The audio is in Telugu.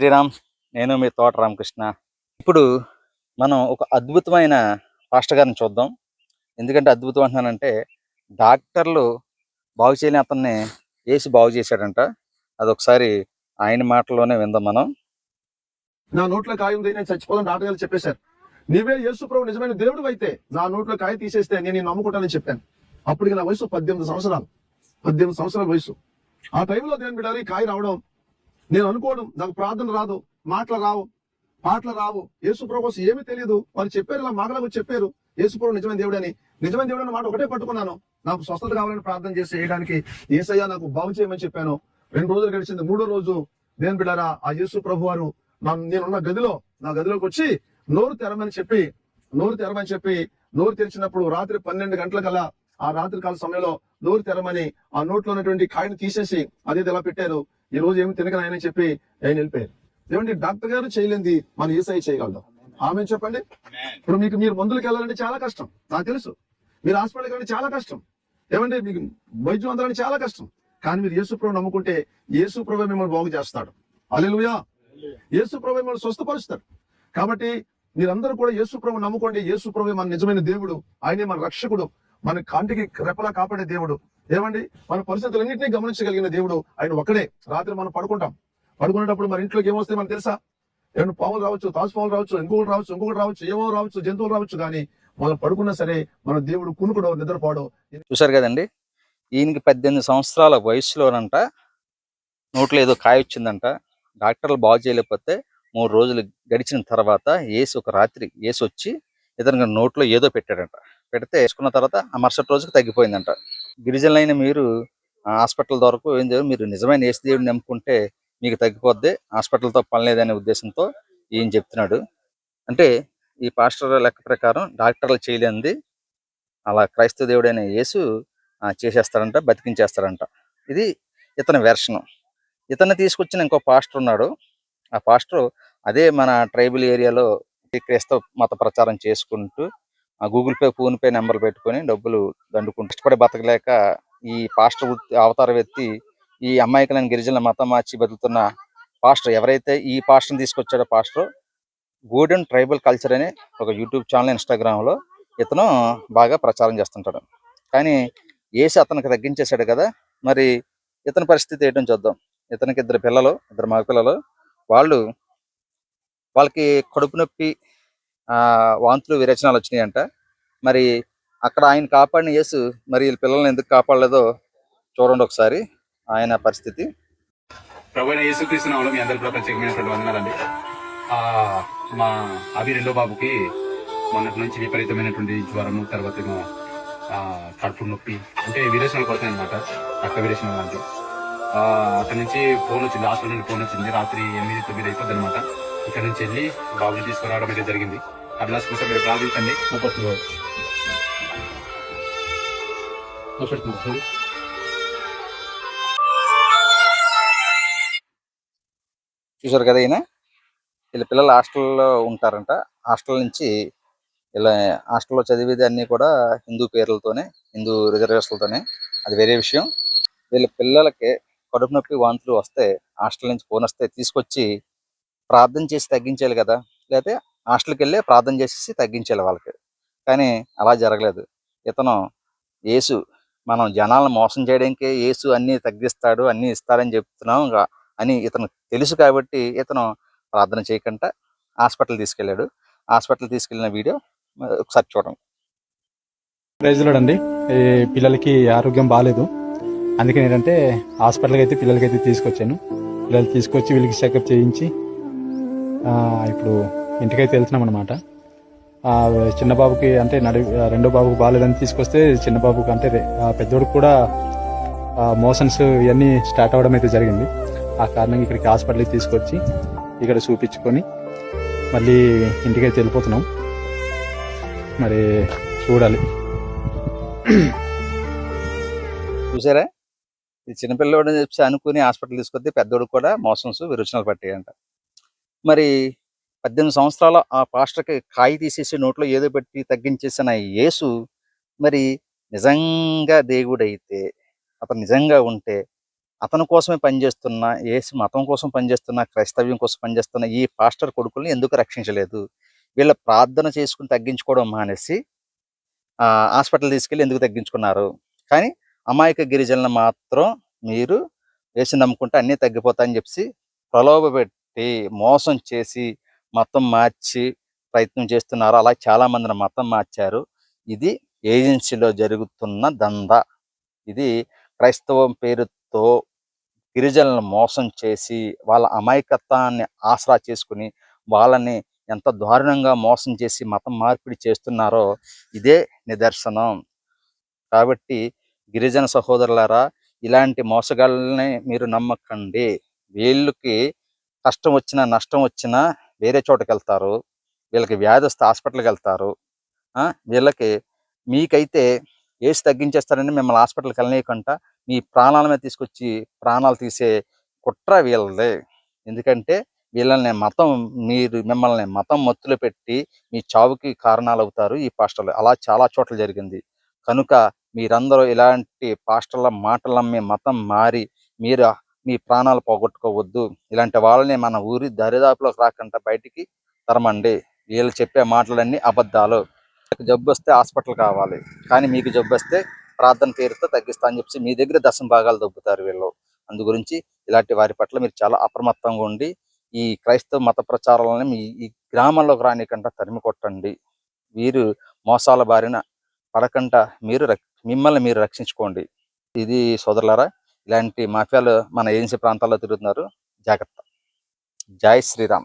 శ్రీరామ్ నేను మీ తోట రామకృష్ణ. ఇప్పుడు మనం ఒక అద్భుతమైన పాస్టర్ గారిని చూద్దాం. ఎందుకంటే అద్భుతం అంటున్నానంటే డాక్టర్లు బాగు చేయని అతన్ని వేసి బాగు చేశాడంట. అదొకసారి ఆయన మాటలోనే విందాం మనం. నా నోట్లో కాయ నేను చచ్చిపోదాం డాక్టర్ గారు చెప్పేశారు. నీవే యేసు ప్రభు నిజమైన దేవుడు అయితే నా నోట్లో కాయ తీసేస్తే నేను నమ్ముకుంటానని చెప్పాను. అప్పటికి నా వయసు పద్దెనిమిది సంవత్సరాలు. పద్దెనిమిది సంవత్సరాల వయసు. ఆ టైంలో దేని బిడ్డాలి కాయ రావడం నేను అనుకోవడం నాకు ప్రార్థన రాదు మాటలు రావు పాటలు రావు. యేసు ప్రభు ఏమీ తెలియదు వాళ్ళు చెప్పారు ఇలా మాటలకు చెప్పారు. యేసు ప్రభు నిజమైన దేవుడు అని. నిజమైన దేవుడు అన్న మాట ఒకటే పట్టుకున్నాను. నాకు స్వస్థత కావాలని ప్రార్థన చేసి చేయడానికి ఏసయ్య నాకు బాగు చేయమని చెప్పాను. రెండు రోజులు గడిచింది. మూడో రోజు దేని బిడ్డారా ఆ యేసు ప్రభు వారు నేనున్న గదిలో నా గదిలోకి వచ్చి నోరు తెరమని చెప్పి నోరు తెరమని చెప్పి నోరు తెరిచినప్పుడు రాత్రి పన్నెండు గంటల కల్లా ఆ రాత్రి కాల సమయంలో నోరు తెరమని ఆ నోట్లో ఉన్నటువంటి కాయను తీసేసి అదే ఎలా పెట్టారు. ఈ రోజు ఏమి తినకనాయని చెప్పి ఆయన వెళ్ళిపోయారు. ఏమండి డాక్టర్ గారు చేయలేంది మనం ఏసఐ చేయగలదాం ఆమె చెప్పండి? ఇప్పుడు మీకు మీరు మందులకు వెళ్ళాలంటే చాలా కష్టం. నాకు తెలుసు. మీరు హాస్పిటల్కి వెళ్ళాలంటే చాలా కష్టం. ఏమంటే మీకు వైద్యం అందాలంటే చాలా కష్టం. కానీ మీరు యేసు ప్రభు నమ్ముకుంటే యేసు ప్రభు మిమ్మల్ని బాగు చేస్తాడు. అలెలుయా యేసు ప్రభు మిమ్మల్ని స్వస్థపరుస్తాడు. కాబట్టి మీరందరూ కూడా యేసు ప్రభు నమ్ముకోండి. యేసు ప్రభు మన నిజమైన దేవుడు. ఆయనే మన రక్షకుడు. మన కాంటికి రెప్పలా కాపాడే దేవుడు. ఏమండి? మన పరిస్థితులన్నింటినీ గమనించగలిగిన దేవుడు ఆయన ఒక్కడే. రాత్రి మనం పడుకుంటాం. పడుకునేటప్పుడు మన ఇంట్లోకి ఏమొస్తాయి మనకు తెలుసా? ఏమైనా పాములు రావచ్చు తాసు పాములు రావచ్చు ఇంకొకటి రావచ్చు ఇంకొకటి రావచ్చు ఏమో రావచ్చు జంతువులు రావచ్చు కానీ మనం పడుకున్నా సరే మన దేవుడు కునుకుడో నిద్రపోవడం చూశారు కదండి? ఈయనకి పద్దెనిమిది సంవత్సరాల వయసులోనంట నోట్లో ఏదో కాయ వచ్చిందంట. డాక్టర్లు బాగు చేయలేకపోతే మూడు రోజులు గడిచిన తర్వాత ఏసు ఒక రాత్రి ఏసు వచ్చి ఇతనికి నోట్లో ఏదో పెట్టాడంట. పెడితే వేసుకున్న తర్వాత ఆ మరుసటి రోజుకి తగ్గిపోయిందంట. గిరిజనులైన మీరు ఆ హాస్పిటల్ వరకు ఏం చేయరు మీరు నిజమైన ఏసు దేవుడిని నమ్ముకుంటే మీకు తగ్గిపోద్ది. హాస్పిటల్తో పని లేదనే ఉద్దేశంతో ఈయన చెప్తున్నాడు. అంటే ఈ పాస్టర్ లెక్క ప్రకారం డాక్టర్లు చేయలేనిది అలా క్రైస్తవ దేవుడైన యేసు చేసేస్తాడంట బతికించేస్తాడంట ఇది ఇతని వెర్షను. ఇతన్ని తీసుకొచ్చిన ఇంకో పాస్టర్ ఉన్నాడు. ఆ పాస్టర్ అదే మన ట్రైబల్ ఏరియాలో క్రైస్తవ మత ప్రచారం చేసుకుంటూ గూగుల్ పే ఫోన్ పే నెంబర్లు పెట్టుకొని డబ్బులు దండుకుంటూ ఇష్టపడి బతకలేక ఈ పాస్టర్ వృత్తి అవతారం ఎత్తి ఈ అమ్మాయికలను గిరిజనుల మతం మార్చి బతుకుతున్న పాస్టర్ ఎవరైతే ఈ పాస్టర్ని తీసుకొచ్చాడో పాస్టర్ గోల్డెన్ ట్రైబల్ కల్చర్ అనే ఒక యూట్యూబ్ ఛానల్ ఇన్స్టాగ్రామ్లో ఇతను బాగా ప్రచారం చేస్తుంటాడు. కానీ ఏసి అతనికి తగ్గించేశాడు కదా మరి ఇతని పరిస్థితి ఏంటో చూద్దాం. ఇతనికి ఇద్దరు పిల్లలు ఇద్దరు మగ పిల్లలు వాళ్ళు వాళ్ళకి కడుపు నొప్పి వాంతులు విరేచనాలు వచ్చినాయంట. మరి అక్కడ ఆయన కాపాడిన యేసు మరి వీళ్ళ పిల్లల్ని ఎందుకు కాపాడలేదో చూడండి ఒకసారి ఆయన పరిస్థితి. ప్రభు యేసుక్రీస్తు నామములో మీ అందరి ప్రత్యేకమైనటువంటి వందనాలండి. మా అభి రెండో బాబుకి మొన్నటి నుంచి విపరీతమైనటువంటి జ్వరము తర్వాత ఏమో కడుపు నొప్పి అంటే విరేచనాలు పడుతున్నాయి అనమాట రక్త విరేచనం లాంటి అక్కడ అక్కడి నుంచి ఫోన్ వచ్చింది హాస్పిటల్ నుండి ఫోన్ వచ్చింది రాత్రి ఎనిమిది తొమ్మిది అయిపోద్ది అనమాట ఇక్కడ నుంచి వెళ్ళి బాబుని తీసుకురావడం అయితే జరిగింది. అడ్లాస్ కోసం మీరు ప్రార్థించండి. చూసారు కదా ఈయన? వీళ్ళ పిల్లలు హాస్టల్లో ఉంటారంట. హాస్టల్ నుంచి ఇలా హాస్టల్లో చదివేది అన్నీ కూడా హిందూ పేర్లతోనే హిందూ రిజర్వేషన్లతోనే. అది వేరే విషయం. వీళ్ళ పిల్లలకి కడుపు నొప్పి వాంతులు వస్తే హాస్టల్ నుంచి ఫోన్ వస్తే తీసుకొచ్చి ప్రార్థన చేసి తగ్గించాలి కదా. లేకపోతే హాస్టల్కి వెళ్ళి ప్రార్థన చేసేసి తగ్గించాలి వాళ్ళకి. కానీ అలా జరగలేదు. ఇతను యేసు మనం జనాలను మోసం చేయడానికి యేసు అన్నీ తగ్గిస్తాడు అన్నీ ఇస్తాడని చెప్తున్నాం అని ఇతను తెలుసు కాబట్టి ఇతను ప్రార్థన చేయకుండా హాస్పిటల్ తీసుకెళ్ళాడు. హాస్పిటల్ తీసుకెళ్ళిన వీడియో ఒకసారి చూడండి. ప్రైజ్లోడండి పిల్లలకి ఆరోగ్యం బాగాలేదు అందుకని ఏంటంటే హాస్పిటల్కి అయితే పిల్లలకి అయితే తీసుకొచ్చాను. పిల్లలు తీసుకొచ్చి వీళ్ళకి చెకప్ చేయించి ఇప్పుడు ఇంటికైతే వెళ్తున్నాం అనమాట చిన్న బాబుకి అంటే నడి ఆ, రెండో బాబుకి బాగాలేదని తీసుకొస్తే చిన్న బాబుకి అంటే ఆ, పెద్దోడికి కూడా మోషన్స్ ఇవన్నీ స్టార్ట్ అవ్వడం అయితే జరిగింది. ఆ కారణంగా ఇక్కడికి హాస్పిటల్కి తీసుకొచ్చి ఇక్కడ చూపించుకొని మళ్ళీ ఇంటికైతే వెళ్ళిపోతున్నాం. మరి చూడాలి. చూసారా? ఇది చిన్నపిల్లడు చెప్పి అనుకుని హాస్పిటల్ తీసుకొస్తే పెద్దోడు కూడా మోషన్స్ విరోచనాలు పట్టాయంట. మరి పద్దెనిమిది సంవత్సరాల ఆ పాస్టర్కి కాయి తీసేసి నోట్లో ఏదో పెట్టి తగ్గించేసిన యేసు మరి నిజంగా దేవుడైతే అతను నిజంగా ఉంటే అతని కోసమే పనిచేస్తున్న ఏసు మతం కోసం పనిచేస్తున్న క్రైస్తవ్యం కోసం పనిచేస్తున్న ఈ పాస్టర్ కొడుకుల్ని ఎందుకు రక్షించలేదు? వీళ్ళ ప్రార్థన చేసుకుని తగ్గించుకోవడం మానేసి హాస్పిటల్ తీసుకెళ్ళి ఎందుకు తగ్గించుకున్నారు? కానీ అమాయక గిరిజనులను మాత్రం మీరు వేసి నమ్ముకుంటే అన్నీ తగ్గిపోతాయని చెప్పి ప్రలోభ పెట్టి మోసం చేసి మతం మార్చి ప్రయత్నం చేస్తున్నారు. అలా చాలా మందిని మతం మార్చారు. ఇది ఏజెన్సీలో జరుగుతున్న దంద. ఇది క్రైస్తవం పేరుతో గిరిజనులను మోసం చేసి వాళ్ళ అమాయకత్వాన్ని ఆసరా చేసుకుని వాళ్ళని ఎంత దారుణంగా మోసం చేసి మతం మార్పిడి చేస్తున్నారో ఇదే నిదర్శనం. కాబట్టి గిరిజన సహోదరులారా ఇలాంటి మోసగాళ్ళని మీరు నమ్మకండి. వీళ్ళకి కష్టం వచ్చినా నష్టం వచ్చినా వేరే చోటకి వెళ్తారు వీళ్ళకి వ్యాధి వస్తే హాస్పిటల్కి వెళ్తారు వీళ్ళకి మీకైతే ఏసి తగ్గించేస్తారని మిమ్మల్ని హాస్పిటల్కి వెళ్ళనీయకుండా మీ ప్రాణాల మీద తీసుకొచ్చి ప్రాణాలు తీసే కుట్ర వీళ్ళదే. ఎందుకంటే వీళ్ళని మతం మీరు మిమ్మల్ని మతం మత్తులు పెట్టి మీ చావుకి కారణాలు అవుతారు ఈ పాస్టర్లు. అలా చాలా చోట్ల జరిగింది. కనుక మీరందరూ ఇలాంటి పాస్టర్ల మాటలు నమ్మి మతం మారి మీరు మీ ప్రాణాలు పోగొట్టుకోవద్దు. ఇలాంటి వాళ్ళని మన ఊరి దరిదాపులోకి రాకుండా బయటికి తరమండి. వీళ్ళు చెప్పే మాటలన్నీ అబద్ధాలు. జబ్బు వస్తే హాస్పిటల్ కావాలి. కానీ మీకు జబ్బు వస్తే ప్రార్థన పేరుతో తగ్గిస్తా అని చెప్పి మీ దగ్గర దశం భాగాలు దొబ్బుతారు వీళ్ళు. అందు గురించి ఇలాంటి వారి పట్ల మీరు చాలా అప్రమత్తంగా ఉండి ఈ క్రైస్తవ మత ప్రచారాలను మీ ఈ గ్రామంలోకి రానికంట తరిమి కొట్టండి. వీరు మోసాల బారిన పడకుండా మీరు మిమ్మల్ని మీరు రక్షించుకోండి. ఇది సోదరులారా ఇలాంటి మాఫియాలు మన ఏజెన్సీ ప్రాంతాల్లో తిరుగుతున్నారు. జాగ్రత్త. జై శ్రీరామ్.